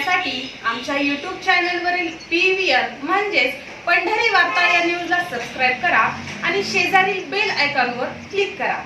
पाहण्यासाठी आमच्या यूट्यूब चॅनलवरील पी व्ही आर म्हणजेच पंढरी वार्ता या न्यूजला सबस्क्राईब करा आणि शेजारील बेल आयकॉनवर क्लिक करा.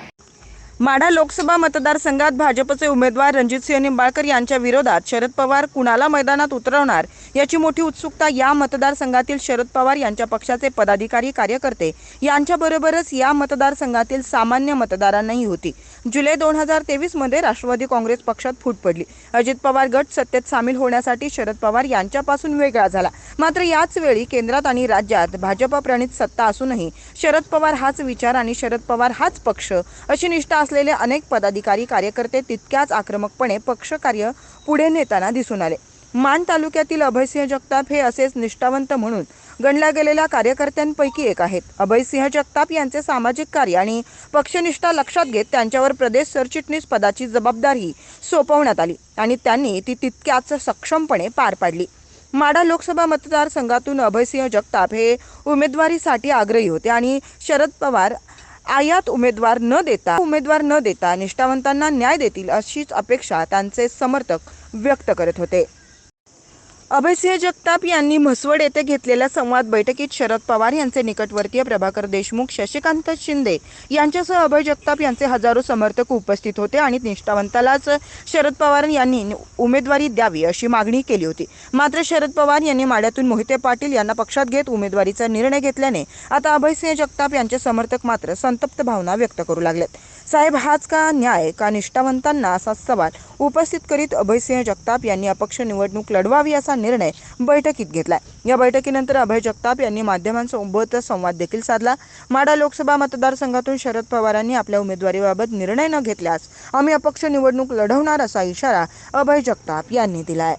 माढा लोकसभा मतदारसंघात भाजपचे उमेदवार रणजितसिंह निंबाळकर यांच्या विरोधात शरद पवार कुणाला मैदानात उतरवणार याची मोठी उत्सुकता या मतदारसंघातील शरद पवार यांच्या पक्षाचे पदाधिकारी कार्यकर्ते यांच्याबरोबरच या मतदारसंघातील सामान्य मतदारांनाही होती. जुलै दोन हजार तेवीसमध्ये राष्ट्रवादी काँग्रेस पक्षात फूट पडली. अजित पवार गट सत्तेत सामील होण्यासाठी शरद पवार यांच्यापासून वेगळा झाला. मात्र याच वेळी केंद्रात आणि राज्यात भाजप प्रणित सत्ता असूनही शरद पवार हाच विचार आणि शरद पवार हाच पक्ष अशी निष्ठा असलेले अनेक पदाधिकारी कार्यकर्ते तितक्याच आक्रमकपणे पक्षकार्य पुढे नेताना दिसून आले. मान तालुक्यातील अभयसिंह जगताप हे असेच निष्ठावंत म्हणून गणल्या गेलेल्या कार्यकर्त्यांपैकी एक आहेत. अभयसिंह जगताप यांचे सामाजिक कार्य आणि पक्षनिष्ठा लक्षात घेत त्यांच्यावर प्रदेश सरचिटणीस पदाची जबाबदारी सोपवण्यात आली आणि त्यांनी ती तितक्याच सक्षमपणे पार पाडली. माढा लोकसभा मतदारसंघातून अभयसिंह जगताप हे उमेदवारीसाठी आग्रही होते आणि शरद पवार आयात उमेदवार न देता उमेदवार न देता निष्ठावंतांना न्याय देतील अशीच अपेक्षा त्यांचे समर्थक व्यक्त करत होते. अभयसिंह जगताप यांनी म्हसवड येथे घेतलेल्या संवाद बैठकीत शरद पवार यांचे निकटवर्तीय प्रभाकर देशमुख शशिकांत शिंदे यांच्यासह अभय जगताप यांचे हजारो समर्थक उपस्थित होते आणि निष्ठावंतालाच शरद पवार यांनी उमेदवारी द्यावी अशी मागणी केली होती. मात्र शरद पवार यांनी माड्यातून मोहिते पाटील यांना पक्षात घेत उमेदवारीचा निर्णय घेतल्याने आता अभयसिंह जगताप यांचे समर्थक मात्र संतप्त भावना व्यक्त करू लागलेत. साहेब हाच का न्याय का निष्ठावंतांना असा सवाल उपस्थित करीत अभयसिंह जगताप यांनी अपक्ष निवडणूक लढवावी असा निर्णय बैठकीत घेतलाय. या बैठकीनंतर अभय जगताप यांनी माध्यमांसोबत संवाद देखील साधला. माडा लोकसभा मतदारसंघातून शरद पवारांनी आपल्या उमेदवारीबाबत निर्णय न घेतल्यास आम्ही अपक्ष निवडणूक लढवणार असा इशारा अभय जगताप यांनी दिलाय.